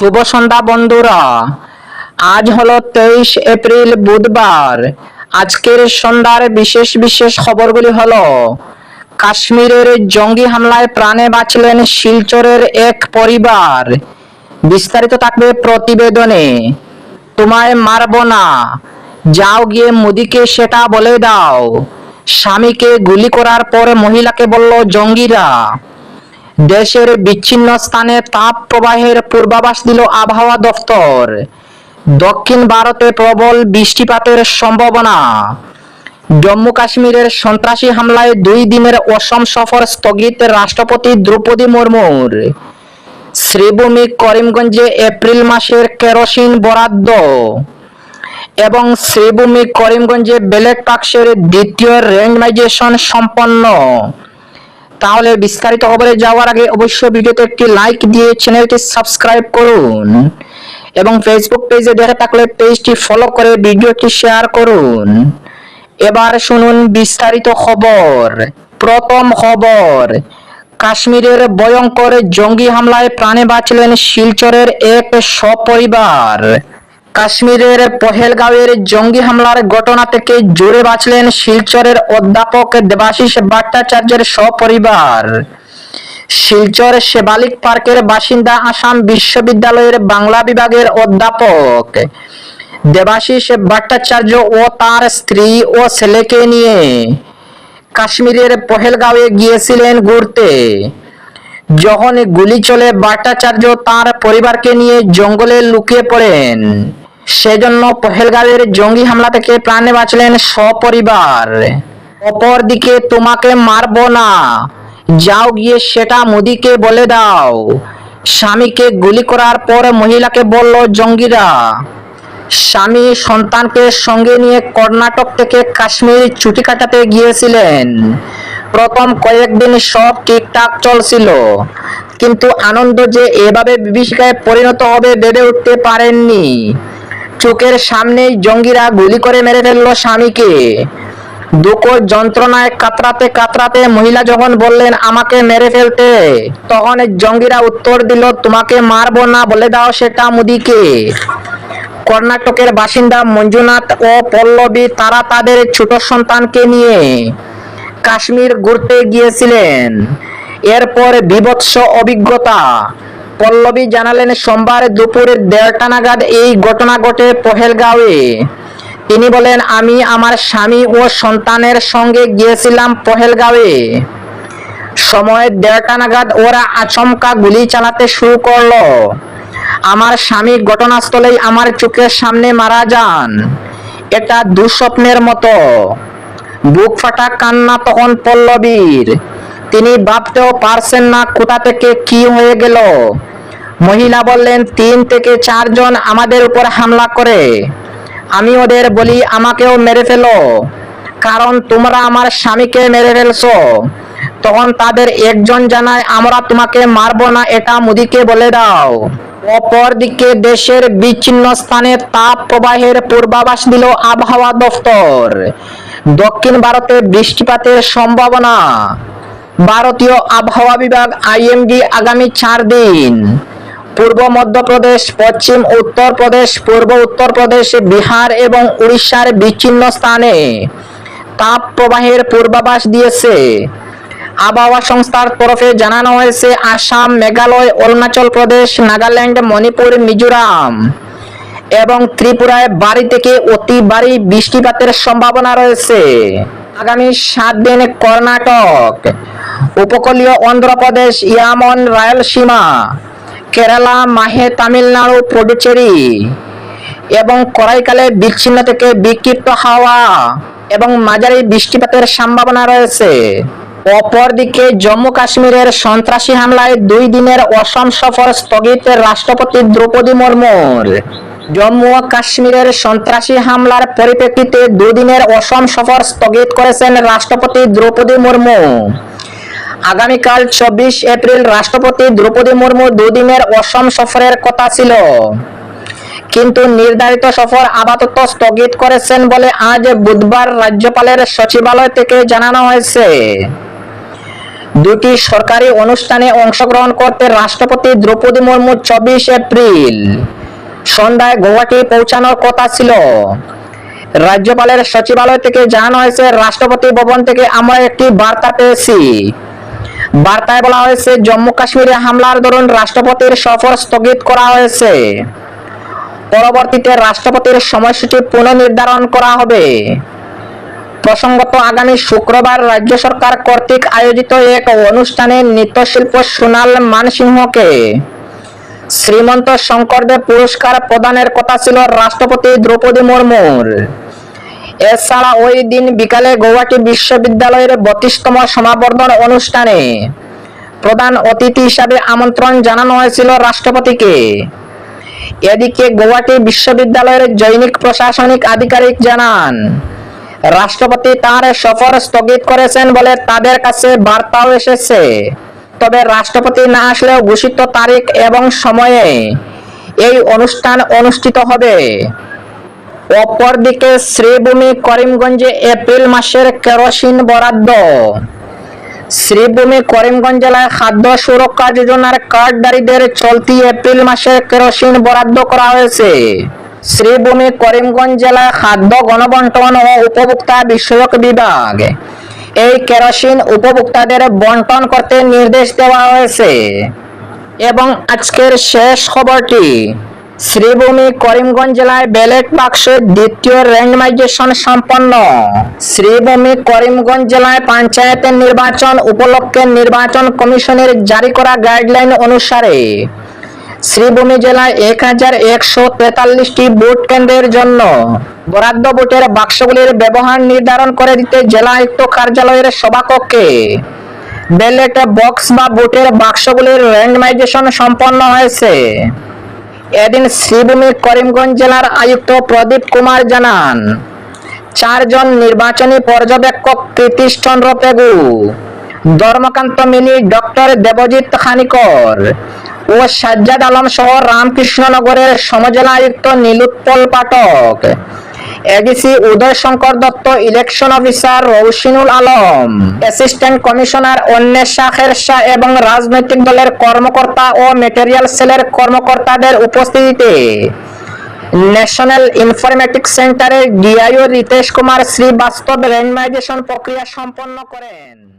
শুভ সন্ধ্যা বন্ধুরা। আজ হলো তেইশ এপ্রিল বুধবার। আজকের সন্ধ্যার বিশেষ বিশেষ খবরগুলি হলো, কাশ্মীরের জঙ্গি হামলায় প্রাণে বাঁচলেন শিলচরের এক পরিবার। বিস্তারিত থাকবে প্রতিবেদনে। তোমায় মারব না। যাও গিয়ে মোদিকে সেটা বলে দাও। স্বামীকে গুলি করার পর মহিলাকে বলল জঙ্গিরা। দেশের বিচ্ছিন্ন স্থানে তাপ প্রবাহের পূর্বাভাস দিল আবহাওয়া দফতর। দক্ষিণ ভারতে প্রবল বৃষ্টিপাতের সম্ভাবনা। জম্মু কাশ্মীরের সন্ত্রাসী হামলায় দুই দিনের অসম সফর স্থগিত রাষ্ট্রপতি দ্রৌপদী মুর্মুর। শ্রীভূমি করিমগঞ্জে এপ্রিল মাসের কেরোসিন বরাদ্দ। এবং শ্রীভূমি করিমগঞ্জে ব্যালট বাক্সের দ্বিতীয় রেঞ্জমাইজেশন সম্পন্ন। তাহলে বিস্তারিত খবরে যাওয়ার আগে অবশ্যই ভিডিওতে একটি লাইক দিয়ে চ্যানেলটি সাবস্ক্রাইব করুন এবং ফেসবুক পেজে দেখে থাকলে পেজটি ফলো করে ভিডিওটি শেয়ার করুন। এবার শুনুন বিস্তারিত খবর। প্রথম খবর, কাশ্মীরের ভয়ঙ্কর জঙ্গি হামলায় প্রাণে বাঁচলেন শিলচরের এক সপরিবার। কাশ্মীরের পহেলগাঁওয়ের জঙ্গি হামলার ঘটনা থেকে জোরে বাঁচলেন শিলচরের অধ্যাপক দেবাশিস ভট্টাচার্যের সপরিবার। শিলচর শেবালিক পার্কের বাসিন্দা আসাম বিশ্ববিদ্যালয়ের বাংলা বিভাগের অধ্যাপক। দেবাশিস ভট্টাচার্য ও তার স্ত্রী ও ছেলেকে নিয়ে কাশ্মীরের পহেলগাঁওয়ে গিয়েছিলেন ঘুরতে। যখন গুলি চলে, ভট্টাচার্য তার পরিবারকে নিয়ে জঙ্গলে লুকিয়ে পড়েন। সেজন্য পহেলগাঁওয়ের জঙ্গি হামলা থেকে প্রাণে বাঁচলেন সপরিবার। অপরদিকে তোমাকে মারবো না। যাও গিয়ে সেটা মোদিকে বলে দাও। স্বামীকে গুলি করার পর মহিলাকে বলল জঙ্গিরা, স্বামী সন্তানকে সঙ্গে নিয়ে কর্ণাটক থেকে কাশ্মীর ছুটি কাটাতে গিয়েছিলেন। প্রথম কয়েকদিন সব ঠিকঠাক চলছিল। কিন্তু আনন্দ যে এভাবে বিভীষিকায় পরিণত হবে ভেবে উঠতে পারেননি। চোখের সামনেই জঙ্গিরা গুলি করে মেরে ফেলল স্বামীকে। দুঃখ যন্ত্রণায় কাতরাতে কাতরাতে মহিলা যখন বললেন, আমাকে মেরে ফেলতে। তখন জঙ্গিরা উত্তর দিল, তোমাকে মারবো না, বলে দাও সেটা মুদিকে। কর্ণাটকের বাসিন্দা মঞ্জুনাথ ও পল্লবী, তারা তাদের ছোট সন্তানকে নিয়ে কাশ্মীর ঘুরতে গিয়েছিলেন। এরপর বিভৎস অভিজ্ঞতা। পল্লবী জানালেন, সোমবার দুপুরে দেড়টা নাগাদ এই ঘটনা ঘটে পহেলগাঁওয়ে। তিনি বলেন, আমি আমার স্বামী ও সন্তানের সঙ্গে গিয়েছিলাম পহেলগাঁওয়ে। সময় দেড়টা নাগাদ ওরা আচমকা গুলি চালাতে শুরু করল। আমার স্বামী ঘটনাস্থলেই আমার চোখের সামনে মারা যান। এটা দুঃস্বপ্নের মতো। বুক ফাটা কান্না তখন পল্লবীর। তিনি ভাবতেও পারছেন না কোথা থেকে কি হয়ে গেল। মহিলা বললেন, তিন থেকে চারজন আমাদের উপর হামলা করে। আমি ওদের বলি, আমাকেও মেরে ফেলো। কারণ তোমরা আমার স্বামীকে মেরে ফেলছো। তখন তাদের একজন জানায়, আমরা তোমাকে মারবো না, এটা মুদিকে বলে দাও। অপরদিকে দেশের বিচ্ছিন্ন স্থানে তাপ প্রবাহের পূর্বাভাস দিল আবহাওয়া দফতর। দক্ষিণ ভারতে বৃষ্টিপাতের সম্ভাবনা। ভারতীয় আবহাওয়া বিভাগ আইএমডি আগামী চার দিন। পূর্ব মধ্যপ্রদেশ, পশ্চিম উত্তরপ্রদেশ, পূর্ব উত্তরপ্রদেশ, বিহার এবং উড়িষ্যার বিচ্ছিন্ন স্থানে তাপ প্রবাহের পূর্বাভাস দিয়েছে। আবহাওয়া সংস্থার তরফে জানানো হয়েছে, আসাম, মেঘালয়, অরুণাচল প্রদেশ, নাগাল্যান্ড, মণিপুর, মিজোরাম এবং ত্রিপুরায় বাড়ি থেকে অতি ভারী বৃষ্টিপাতের সম্ভাবনা রয়েছে। আগামী সাত দিন কর্ণাটক, উপকূলীয় অন্ধ্রপ্রদেশ, ইয়ামন, রায়লসীমা কেরালা, মাহে তামিলনাড়ু, পুডুচেরি এবং করাইকালে বিচ্ছিন্ন থেকে বিক্ষিপ্ত হাওয়া এবং মাঝারি বৃষ্টিপাতের সম্ভাবনা রয়েছে। অপরদিকে জম্মু কাশ্মীরের সন্ত্রাসী হামলায় দুই দিনের অসম সফর স্থগিত রাষ্ট্রপতি দ্রৌপদী মুর্মুর। জম্মু ও কাশ্মীরের সন্ত্রাসী হামলার পরিপ্রেক্ষিতে দুদিনের অসম সফর স্থগিত করেছেন রাষ্ট্রপতি দ্রৌপদী মুর্মু। আগামীকাল চব্বিশ এপ্রিল রাষ্ট্রপতি দ্রৌপদী মুর্মু দুদিনের অসম সফরের কথা ছিল। কিন্তু নির্ধারিত সফর আপাতত স্থগিত করেছেন বলে আজ বুধবার রাজ্যপালের সচিবালয় থেকে জানানো হয়েছে। দুটি সরকারি অনুষ্ঠানে অংশগ্রহণ করতে রাষ্ট্রপতি দ্রৌপদী মুর্মু চব্বিশ এপ্রিল সন্ধ্যায় গৌহাটি পৌঁছানোর কথা ছিল। রাজ্যপালের সচিবালয় থেকে জানানো হয়েছে, রাষ্ট্রপতি ভবন থেকে আমরা একটি বার্তা পেয়েছি। বার্তায় বলা হয়েছে, জম্মু কাশ্মীরে হামলার দরুন রাষ্ট্রপতির সফর স্থগিত করা হয়েছে। পরবর্তীতে রাষ্ট্রপতির সময়সূচি পুনর্নির্ধারণ করা হবে। প্রসঙ্গত, আগামী শুক্রবার রাজ্য সরকার কর্তৃক আয়োজিত এক অনুষ্ঠানে নৃত্যশিল্প সোনাল মানসিংহকে শ্রীমন্ত শঙ্করদেব পুরস্কার প্রদানের কথা ছিল রাষ্ট্রপতি দ্রৌপদী মুর্মুর। এছাড়া ওই দিন বিকালে গৌহাটি বিশ্ববিদ্যালয়ের বত্রিশতম সমাবর্তন অনুষ্ঠানে প্রধান অতিথি হিসাবে আমন্ত্রণ জানানো হয়েছিল রাষ্ট্রপতিকে। এদিকে গৌহাটি বিশ্ববিদ্যালয়ের জৈনিক প্রশাসনিক আধিকারিক জানান, রাষ্ট্রপতি তার সফর স্থগিত করেছেন বলে তাদের কাছে বার্তাও এসেছে। তবে রাষ্ট্রপতি না আসলেও ঘোষিত তারিখ এবং সময়ে এই অনুষ্ঠান অনুষ্ঠিত হবে। অপরদিকে শ্রীভূমি করিমগঞ্জে এপ্রিল মাসের কেরোসিন বরাদ্দ। শ্রীভূমি করিমগঞ্জ জেলায় খাদ্য সুরক্ষা যোজনার কার্ডধারীদের চলতি এপ্রিল মাসের কেরোসিন বরাদ্দ করা হয়েছে। শ্রীভূমি করিমগঞ্জ জেলায় খাদ্য গণবন্টন ও উপভোক্তা বিষয়ক বিভাগ। এই কেরোসিন উপভোক্তাদের বন্টন করতে নির্দেশ দেওয়া হয়েছে। এবং আজকের শেষ খবরটি শ্রীভূমি করিমগঞ্জ জেলায় ব্যালট বাক্সের দ্বিতীয় র্যান্ডমাইজেশন সম্পন্ন। শ্রীভূমি করিমগঞ্জ জেলায় পঞ্চায়েতের নির্বাচন উপলক্ষে নির্বাচন কমিশনের জারি করা গাইডলাইন অনুসারে শ্রীভূমি জেলায় এক হাজার একশো তেতাল্লিশটি ভোট কেন্দ্রের জন্য বরাদ্দ ভোটের বাক্সগুলির ব্যবহার নির্ধারণ করে দিতে জেলা আয়ুক্ত কার্যালয়ের সভাকক্ষে ব্যালট বক্স বা ভোটের বাক্সগুলির র্যান্ডমাইজেশন সম্পন্ন হয়েছে। এদিন শ্রীভূমি করিমগঞ্জ জেলার আয়ুক্ত প্রদীপ কুমার জানান, চারজন নির্বাচনী পর্যবেক্ষক কৃতিশচন্দ্র পেগু ধর্মকান্ত মিনি, ডক্টর দেবজিৎ খানিকর ও সাজ্জাদ আলম সহ রামকৃষ্ণনগরের সমজেলা আয়ুক্ত Nilutpal Pathak. ADC Uday Shankar Dutta, election officer Rousinul Alam, assistant commissioner Anwesha Khersa এবং রাজনৈতিক দলের কর্মকর্তা ও মেটেরিয়াল সেলের কর্মকর্তাদের উপস্থিতিতে ন্যাশনাল ইনফরমেটিক সেন্টারের ডিআইও রিতেশ কুমার শ্রীবাস্তব র্যান্ডমাইজেশন প্রক্রিয়া সম্পন্ন করেন।